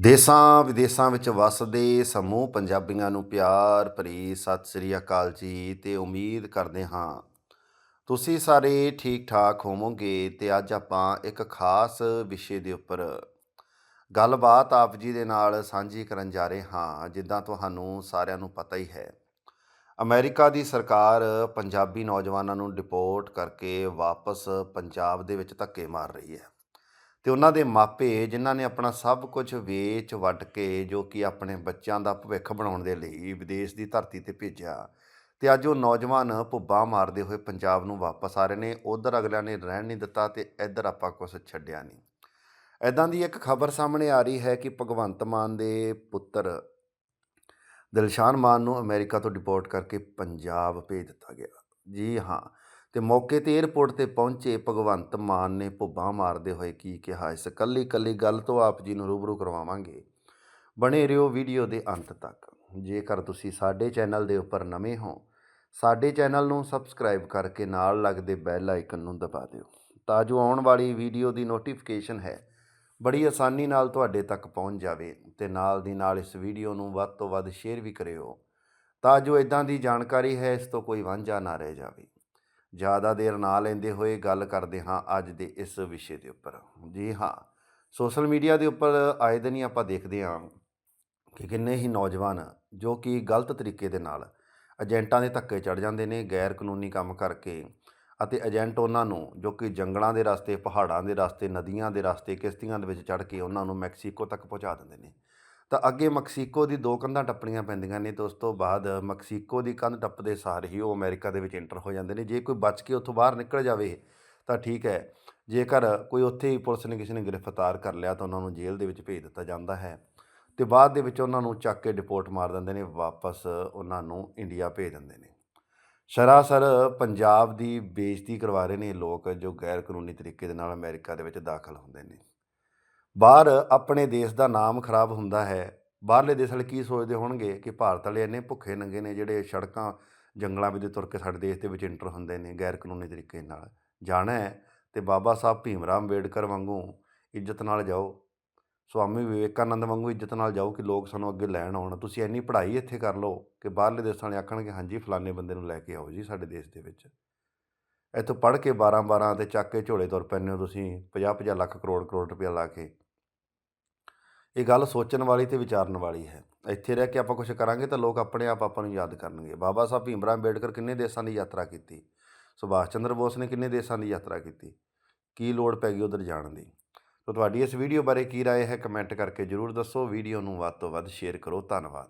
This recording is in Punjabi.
ਦੇਸਾਂ ਵਿਦੇਸਾਂ ਵਿੱਚ ਵਸਦੇ ਸਮੂਹ ਪੰਜਾਬੀਆਂ ਨੂੰ ਪਿਆਰ ਭਰੀ ਸਤਿ ਸ੍ਰੀ ਅਕਾਲ ਜੀ ਤੇ ਉਮੀਦ ਕਰਦੇ ਹਾਂ ਤੁਸੀਂ ਸਾਰੇ ਠੀਕ ਠਾਕ ਹੋਵੋਗੇ ਤੇ ਅੱਜ ਆਪਾਂ ਇੱਕ ਖਾਸ ਵਿਸ਼ੇ ਦੇ ਉੱਪਰ ਗੱਲਬਾਤ ਆਪ ਜੀ ਦੇ ਨਾਲ ਸਾਂਝੀ ਕਰਨ ਜਾ ਰਹੇ ਹਾਂ, ਜਿੱਦਾਂ ਤੁਹਾਨੂੰ ਸਾਰਿਆਂ ਨੂੰ ਪਤਾ ਹੀ ਹੈ। ਅਮਰੀਕਾ ਦੀ ਸਰਕਾਰ ਪੰਜਾਬੀ ਨੌਜਵਾਨਾਂ ਨੂੰ ਡਿਪੋਰਟ ਕਰਕੇ ਵਾਪਸ ਪੰਜਾਬ ਦੇ ਵਿੱਚ ਧੱਕੇ ਮਾਰ ਰਹੀ ਹੈ। ਤੇ ਉਹਨਾਂ ਦੇ ਮਾਪੇ ਜਿਨ੍ਹਾਂ ਨੇ ਆਪਣਾ ਸਭ ਕੁਝ ਵੇਚ ਵੱਟ ਕੇ ਜੋ ਕਿ ਆਪਣੇ ਬੱਚਿਆਂ ਦਾ ਭਵਿੱਖ ਬਣਾਉਣ ਦੇ ਲਈ ਵਿਦੇਸ਼ ਦੀ ਧਰਤੀ ਤੇ ਭੇਜਿਆ। ਤੇ ਅੱਜ ਉਹ ਨੌਜਵਾਨ ਭੁੱਬਾਂ ਮਾਰਦੇ ਹੋਏ ਪੰਜਾਬ ਨੂੰ ਵਾਪਸ ਆ ਰਹੇ ਨੇ। ਉਧਰ ਅਗਲਿਆਂ ਨੇ ਰਹਿਣ ਨਹੀਂ ਦਿੱਤਾ ਤੇ ਇੱਧਰ ਆਪਾਂ ਕੁਝ ਛੱਡਿਆ ਨਹੀਂ। ਐਦਾਂ ਦੀ ਇੱਕ ਖਬਰ ਸਾਹਮਣੇ ਆ ਰਹੀ ਹੈ ਕਿ ਭਗਵੰਤ ਮਾਨ ਦੇ ਪੁੱਤਰ ਦਿਲਸ਼ਾਨ ਮਾਨ ਨੂੰ ਅਮਰੀਕਾ ਤੋਂ ਡਿਪੋਰਟ ਕਰਕੇ ਪੰਜਾਬ ਭੇਜ ਦਿੱਤਾ ਗਿਆ। ਜੀ ਹਾਂ ਤੇ ਮੌਕੇ ਤੇ 에ਅਰਪੋਰਟ ਤੇ ਪਹੁੰਚੇ ਭਗਵੰਤ ਮਾਨ ਨੇ ਭੁੱਬਾਂ ਮਾਰਦੇ ਹੋਏ ਕੀ ਕਿਹਾ, ਇਸ ਕੱਲੀ ਕੱਲੀ ਗੱਲ ਤੋਂ ਆਪ ਜੀ ਨੂੰ ਰੂਬਰੂ ਕਰਵਾਵਾਂਗੇ। ਬਣੇ ਰਹੋ ਵੀਡੀਓ ਦੇ ਅੰਤ ਤੱਕ। ਜੇਕਰ ਤੁਸੀਂ ਸਾਡੇ ਚੈਨਲ ਦੇ ਉੱਪਰ ਨਵੇਂ ਹੋ, ਸਾਡੇ ਚੈਨਲ ਨੂੰ ਸਬਸਕ੍ਰਾਈਬ ਕਰਕੇ ਨਾਲ ਲੱਗਦੇ ਬੈਲ ਆਈਕਨ ਨੂੰ ਦਬਾ ਦਿਓ, ਤਾਂ ਜੋ ਆਉਣ ਵਾਲੀ ਵੀਡੀਓ ਦੀ ਨੋਟੀਫਿਕੇਸ਼ਨ ਹੈ, ਬੜੀ ਆਸਾਨੀ ਨਾਲ ਤੁਹਾਡੇ ਤੱਕ ਪਹੁੰਚ ਜਾਵੇ ਤੇ ਨਾਲ ਦੀ ਨਾਲ ਇਸ ਵੀਡੀਓ ਨੂੰ ਵੱਧ ਤੋਂ ਵੱਧ ਸ਼ੇਅਰ ਵੀ ਕਰਿਓ, ਤਾਂ ਜੋ ਇਦਾਂ ਦੀ ਜਾਣਕਾਰੀ ਹੈ, ਇਸ ਤੋਂ ਕੋਈ ਵਾਂਝਾ ਨਾ ਰਹਿ ਜਾਵੇ। ਜ਼ਿਆਦਾ ਦੇਰ ਨਾ ਲੈਂਦੇ ਹੋਏ ਗੱਲ ਕਰਦੇ ਹਾਂ ਅੱਜ ਦੇ ਇਸ ਵਿਸ਼ੇ ਦੇ ਉੱਪਰ। ਜੀ ਹਾਂ, ਸੋਸ਼ਲ ਮੀਡੀਆ ਦੇ ਉੱਪਰ ਆਏ ਦਿਨ ਹੀ ਆਪਾਂ ਦੇਖਦੇ ਹਾਂ ਕਿ ਕਿੰਨੇ ਹੀ ਨੌਜਵਾਨ ਜੋ ਕਿ ਗਲਤ ਤਰੀਕੇ ਦੇ ਨਾਲ ਏਜੰਟਾਂ ਦੇ ਧੱਕੇ ਚੜ ਜਾਂਦੇ ਨੇ ਗੈਰ ਕਾਨੂੰਨੀ ਕੰਮ ਕਰਕੇ ਅਤੇ ਏਜੰਟ ਉਹਨਾਂ ਨੂੰ ਜੋ ਕਿ ਜੰਗਲਾਂ ਦੇ ਰਸਤੇ, ਪਹਾੜਾਂ ਦੇ ਰਸਤੇ, ਨਦੀਆਂ ਦੇ ਰਸਤੇ, ਕਿਸ਼ਤੀਆਂ ਦੇ ਵਿੱਚ ਚੜ੍ਹ ਕੇ ਉਹਨਾਂ ਨੂੰ ਮੈਕਸੀਕੋ ਤੱਕ ਪਹੁੰਚਾ ਦਿੰਦੇ ਨੇ। ਤਾਂ ਅੱਗੇ ਮੈਕਸੀਕੋ ਦੀ ਦੋ ਕੰਧਾਂ ਟੱਪਣੀਆਂ ਪੈਂਦੀਆਂ ਨੇ ਤੇ ਉਸ ਤੋਂ ਬਾਅਦ ਮੈਕਸੀਕੋ ਦੀ ਕੰਧ ਟੱਪਦੇ ਸਾਰ ਹੀ ਉਹ ਅਮਰੀਕਾ ਦੇ ਵਿੱਚ ਐਂਟਰ ਹੋ ਜਾਂਦੇ ਨੇ। ਜੇ ਕੋਈ ਬਚ ਕੇ ਉੱਥੋਂ ਬਾਹਰ ਨਿਕਲ ਜਾਵੇ ਤਾਂ ਠੀਕ ਹੈ। ਜੇਕਰ ਕੋਈ ਉੱਥੇ ਹੀ ਪੁਲਿਸ ਨੇ ਕਿਸੇ ਨੇ ਗ੍ਰਿਫਤਾਰ ਕਰ ਲਿਆ ਤਾਂ ਉਹਨਾਂ ਨੂੰ ਜੇਲ੍ਹ ਦੇ ਵਿੱਚ ਭੇਜ ਦਿੱਤਾ ਜਾਂਦਾ ਹੈ ਤੇ ਬਾਅਦ ਦੇ ਵਿੱਚ ਉਹਨਾਂ ਨੂੰ ਚੱਕ ਕੇ ਡਿਪੋਰਟ ਮਾਰ ਦਿੰਦੇ ਨੇ, ਵਾਪਸ ਉਹਨਾਂ ਨੂੰ ਇੰਡੀਆ ਭੇਜ ਦਿੰਦੇ ਨੇ। ਸਰਾਸਰ ਪੰਜਾਬ ਦੀ ਬੇਇੱਜ਼ਤੀ ਕਰਵਾ ਰਹੇ ਨੇ ਲੋਕ ਜੋ ਗੈਰ ਕਾਨੂੰਨੀ ਤਰੀਕੇ ਦੇ ਨਾਲ ਅਮਰੀਕਾ ਦੇ ਵਿੱਚ ਦਾਖਲ ਹੁੰਦੇ ਨੇ। ਬਾਹਰ ਆਪਣੇ ਦੇਸ਼ ਦਾ ਨਾਮ ਖਰਾਬ ਹੁੰਦਾ ਹੈ। ਬਾਹਰਲੇ ਦੇਸ਼ ਵਾਲੇ ਕੀ ਸੋਚਦੇ ਹੋਣਗੇ ਕਿ ਭਾਰਤ ਵਾਲੇ ਇੰਨੇ ਭੁੱਖੇ ਨੰਗੇ ਨੇ ਜਿਹੜੇ ਸੜਕਾਂ, ਜੰਗਲਾਂ ਵਿੱਚ ਤੁਰ ਕੇ ਸਾਡੇ ਦੇਸ਼ ਦੇ ਵਿੱਚ ਇੰਟਰ ਹੁੰਦੇ ਨੇ ਗੈਰ ਕਾਨੂੰਨੀ ਤਰੀਕੇ ਨਾਲ। ਜਾਣਾ ਹੈ ਤੇ ਬਾਬਾ ਸਾਹਿਬ ਭੀਮ ਰਾਮ ਅੰਬੇਡਕਰ ਵਾਂਗੂ ਇੱਜ਼ਤ ਨਾਲ ਜਾਓ। ਸਵਾਮੀ ਵਿਵੇਕਾਨੰਦ ਵਾਂਗੂ ਇੱਜ਼ਤ ਨਾਲ ਜਾਓ ਕਿ ਲੋਕ ਸਾਨੂੰ ਅੱਗੇ ਲੈਣ ਆਉਣ। ਤੁਸੀਂ ਇੰਨੀ ਪੜ੍ਹਾਈ ਇੱਥੇ ਕਰ ਲਓ ਕਿ ਬਾਹਰਲੇ ਦੇਸ਼ਾਂ ਵਾਲੇ ਆਖਣਗੇ, ਹਾਂਜੀ, ਫਲਾਣੇ ਬੰਦੇ ਨੂੰ ਲੈ ਕੇ ਆਓ ਜੀ ਸਾਡੇ ਦੇਸ਼ ਦੇ ਵਿੱਚ। ਇੱਥੋਂ ਪੜ੍ਹ ਕੇ 12 12 ਤੇ ਚੱਕ ਕੇ ਝੋਲੇ ਤੁਰ ਪੈਂਦੇ ਹੋ ਤੁਸੀਂ 50 50 ਲੱਖ ਕਰੋੜ ਕਰੋੜ ਰੁਪਇਆ ਲਾ ਕੇ। ਇਹ ਗੱਲ ਸੋਚਣ ਵਾਲੀ ਤੇ ਵਿਚਾਰਨ ਵਾਲੀ ਹੈ ਇੱਥੇ ਰਹਿ ਕੇ ਆਪਾਂ ਕੁਝ ਕਰਾਂਗੇ ਤਾਂ ਲੋਕ ਆਪਣੇ ਆਪ ਆਪਾਂ ਨੂੰ ਯਾਦ ਕਰਨਗੇ ਬਾਬਾ ਸਾਹਿਬ ਭੀਮਰਾਵ ਅੰਬੇਡਕਰ ਕਿੰਨੇ ਦੇਸ਼ਾਂ ਦੀ ਯਾਤਰਾ ਕੀਤੀ ਸੁਭਾਸ਼ ਚੰਦਰ ਬੋਸ ਨੇ ਕਿੰਨੇ ਦੇਸ਼ਾਂ ਦੀ ਯਾਤਰਾ ਕੀਤੀ ਕੀ ਲੋੜ ਪੈ ਗਈ ਉਧਰ ਜਾਣ ਦੀ ਤਾਂ ਤੁਹਾਡੀ ਇਸ ਵੀਡੀਓ ਬਾਰੇ ਕੀ رائے ਹੈ ਕਮੈਂਟ ਕਰਕੇ ਜਰੂਰ ਦੱਸੋ ਵੀਡੀਓ ਨੂੰ ਵੱਧ ਤੋਂ ਵੱਧ ਸ਼ੇਅਰ ਕਰੋ ਧੰਨਵਾਦ